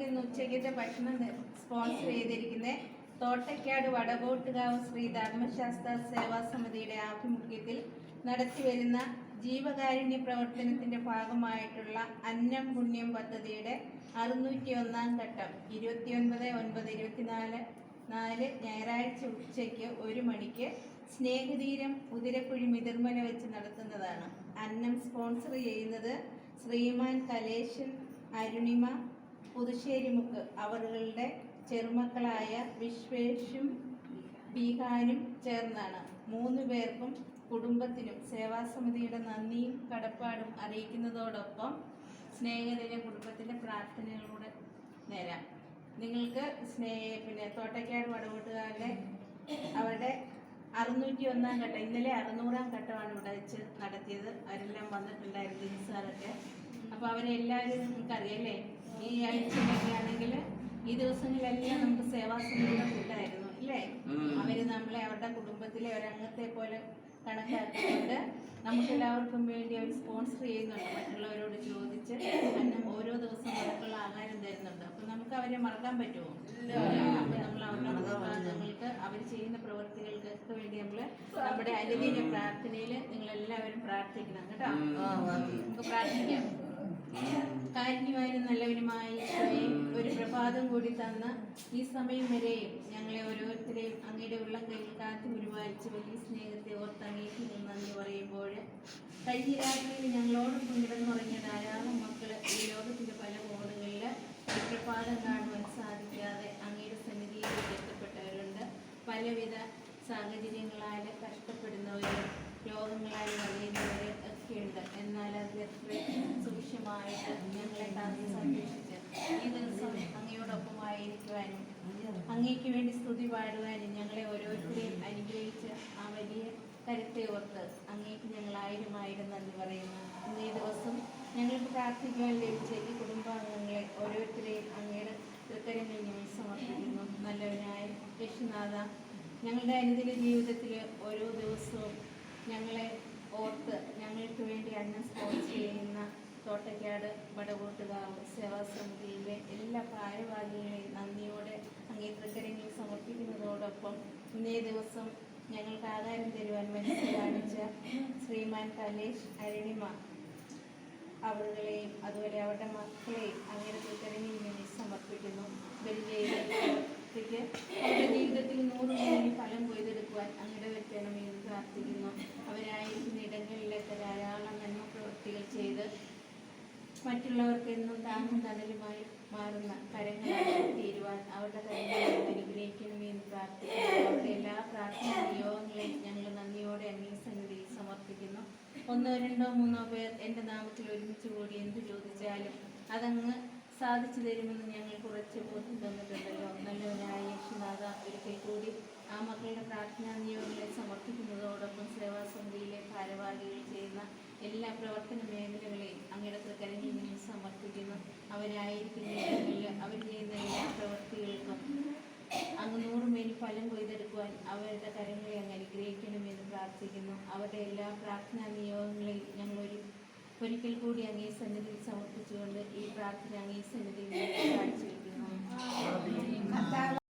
ഇന്ന് ഉച്ചയ്ക്കത്തെ ഭക്ഷണം സ്പോൺസർ ചെയ്തിരിക്കുന്ന തോട്ടക്കാട് വടകോട്ടുകാവ് ശ്രീ ധർമ്മശാസ്ത്ര സേവാ സമിതിയുടെ ആഭിമുഖ്യത്തിൽ നടത്തിവരുന്ന ജീവകാരുണ്യ പ്രവർത്തനത്തിന്റെ ഭാഗമായിട്ടുള്ള അന്നം പുണ്യം പദ്ധതിയുടെ അറുന്നൂറ്റി ഒന്നാം ഘട്ടം ഇരുപത്തിയൊൻപത് ഒൻപത് ഇരുപത്തിനാല് നാല് ഞായറാഴ്ച ഉച്ചയ്ക്ക് ഒരു മണിക്ക് സ്നേഹതീരം കുതിരക്കുഴി മിതിർമല വെച്ച് നടത്തുന്നതാണ്. അന്നം സ്പോൺസർ ചെയ്യുന്നത് ശ്രീമാൻ കലേശൻ അരുണിമ പുതുശ്ശേരിമുക്ക് അവരുടെ ചെറുമക്കളായ വിശ്വേഷും ബീഹാനും ചേർന്നാണ്. മൂന്നു പേർക്കും കുടുംബത്തിനും സേവാസമിതിയുടെ നന്ദിയും കടപ്പാടും അറിയിക്കുന്നതോടൊപ്പം സ്നേഹത്തിന്റെ കുടുംബത്തിന്റെ പ്രാർത്ഥനകളൂടെ നേരാം. നിങ്ങൾക്ക് സ്നേഹ പിന്നെ തോട്ടയ്ക്കാട് വടവൂട്ടുകാരുടെ അവരുടെ അറുന്നൂറ്റി ഒന്നാം ഘട്ടം ഇന്നലെ അറുന്നൂറാം ഘട്ടമാണ് ഇവിടെ വെച്ച് നടത്തിയത്. അവരെല്ലാം വന്നിട്ടുണ്ടായിരുന്നു ജിൻസാറൊക്കെ അപ്പോൾ അവരെല്ലാവരും നമുക്ക് അറിയല്ലേ ഈ ആഴ്ചയിലൊക്കെ ആണെങ്കിൽ ഈ ദിവസങ്ങളിലെല്ലാം നമുക്ക് സേവാസമിതിയുടെ കൂട്ടായിരുന്നു അല്ലേ? അവർ നമ്മളെ അവരുടെ കുടുംബത്തിലെ ഒരംഗത്തെ പോലെ കണക്കാക്കിക്കൊണ്ട് നമുക്ക് എല്ലാവർക്കും വേണ്ടി അവർ സ്പോൺസർ ചെയ്യുന്നുണ്ട്. മറ്റുള്ളവരോട് ചോദിച്ച് അന്നം ഓരോ ദിവസം അവർക്കുള്ള ആഹാരം തരുന്നുണ്ട്. അപ്പൊ നമുക്ക് അവരെ മറക്കാൻ പറ്റുമോ? അപ്പൊ നമ്മൾ അവർക്ക് അവർ ചെയ്യുന്ന പ്രവർത്തികൾക്ക് വേണ്ടി നമ്മൾ നമ്മുടെ അനുദിന പ്രാർത്ഥനയിൽ നിങ്ങൾ എല്ലാവരും പ്രാർത്ഥിക്കണം കേട്ടോ? നമുക്ക് പ്രാർത്ഥിക്കാം. കാരുണ്യവാനും നല്ലവനുമായി ഒരു പ്രഭാതം കൂടി തന്ന ഈ സമയം വരെയും ഞങ്ങളെ ഓരോരുത്തരെയും അങ്ങയുടെ ഉള്ളം കയ്യിൽ കാത്തു പരിപാലിച്ച് വലിയ സ്നേഹത്തെ ഓർത്ത് അങ്ങേക്ക് നന്ദി പറയുമ്പോൾ കഴിഞ്ഞ രാത്രിയിൽ ഞങ്ങളോടൊപ്പം കിടന്നുറങ്ങിയ ധാരാളം മക്കൾ ഈ ലോകത്തിന്റെ പല കോണുകളിൽ ഈ പ്രഭാതം കാണുവാൻ സാധിക്കാതെ അങ്ങയുടെ സന്നിധിയിലേക്ക് എത്തപ്പെട്ടവരുണ്ട്. പലവിധ സാഹചര്യങ്ങളാൽ കഷ്ടപ്പെടുന്നവരും രോഗങ്ങളാൽ വലയുന്നവരെ ഒക്കെയുണ്ട്. എന്നാൽ അതിലെത്ര സൂക്ഷ്മമായിട്ട് ഞങ്ങളെ താങ്കൾ സംരക്ഷിച്ച് ഈ ദിവസം അങ്ങയോടൊപ്പമായിരിക്കുവാനും അങ്ങേക്ക് വേണ്ടി സ്തുതി പാടുവാനും ഞങ്ങളെ ഓരോരുത്തരെയും അനുഗ്രഹിച്ച് ആ വലിയ കരുത്തെ ഓർത്ത് അങ്ങേക്ക് ഞങ്ങൾ ആയിരം ആയിരം നന്ദി പറയുന്നു. ഈ ദിവസം ഞങ്ങൾക്ക് പ്രാർത്ഥിക്കുവാൻ ലഭിച്ച ഈ കുടുംബാംഗങ്ങളെ ഓരോരുത്തരെയും അങ്ങയുടെ തൃക്കരങ്ങളിൽ ഞങ്ങൾ സമർപ്പിക്കുന്നു. നല്ലവനായ യശുനാഥ ഞങ്ങളുടെ അനുദിന ജീവിതത്തിൽ ഓരോ ദിവസവും ഞങ്ങളെ ഓർത്ത് ഞങ്ങൾക്ക് വേണ്ടി അന്നം സ്പോൺസർ ചെയ്യുന്ന തോട്ടയ്ക്കാട് വടകൂട്ടുകാവ് സേവാസമിതിയിലെ എല്ലാ പ്രായവാദികളെയും നന്ദിയോടെ തൃക്കരങ്ങളിൽ സമർപ്പിക്കുന്നതോടൊപ്പം ഇന്നേ ദിവസം ഞങ്ങൾക്ക് ആധാരം തരുവാൻ മനസ്സിൽ കാണിച്ച ശ്രീമാൻ കലേഷ് അരുണിമ അവരുടെയും അതുപോലെ അവരുടെ മക്കളെയും അങ്ങനെ തൃക്കരങ്ങളിൽ വേണ്ടി സമർപ്പിക്കുന്നു അവരുടെ ജീവിതത്തിൽ നൂറ് മേനി ഫലം കൊയ്തെടുക്കുവാൻ അങ്ങയുടെ വെറ്റണമെന്ന് പ്രാർത്ഥിക്കുന്നു. മറ്റുള്ളവർക്ക് എന്നും താങ്ങും തണലുമായി മാറുന്ന കരങ്ങളായി തീരുവാൻ അവരുടെ കരങ്ങളെ അനുഗ്രഹിക്കണമെന്ന് പ്രാർത്ഥിക്കുന്നു. അവരുടെ എല്ലാ പ്രാർത്ഥന നിയോഗങ്ങളെയും ഞങ്ങൾ നന്ദിയോടെ അങ്ങേ സന്നിധിയിൽ സമർപ്പിക്കുന്നു. ഒന്നോ രണ്ടോ മൂന്നോ പേർ എന്റെ നാമത്തിൽ ഒരുമിച്ച് കൂടി എന്ത് ചോദിച്ചാലും അതങ്ങ് സാധിച്ചു തരുമെന്ന് ഞങ്ങൾ കുറച്ച് ബോധ്യം തന്നിട്ടുണ്ടല്ലോ. നല്ലവനായ യേശുനാഥ ഒരിക്കൽ കൂടി ആ മക്കളുടെ പ്രാർത്ഥനാ നിയോഗങ്ങളെ സമർപ്പിക്കുന്നതോടൊപ്പം എല്ലാ പ്രവർത്തന മേഖലകളെയും അങ്ങയുടെ തൃക്കരങ്ങളിൽ നിന്ന് സമർപ്പിക്കുന്നു. അവരായിരിക്കുന്ന അവർ ചെയ്യുന്ന എല്ലാ പ്രവൃത്തികൾക്കും അങ്ങ് നൂറുമേനി ഫലം കൊയ്തെടുക്കുവാൻ അവരുടെ കരങ്ങളെ അങ്ങ് അനുഗ്രഹിക്കണമെന്ന് പ്രാർത്ഥിക്കുന്നു. അവരുടെ എല്ലാ പ്രാർത്ഥനാ നിയോഗങ്ങളെയും ഞങ്ങൾ ഒരു ഒരിക്കൽ കൂടി അങ്ങേ സന്നിധിയിൽ സമർപ്പിച്ചുകൊണ്ട് ഈ പ്രാർത്ഥന അങ്ങേ സന്നിധിയിൽ കാഴ്ചവെക്കുന്നു.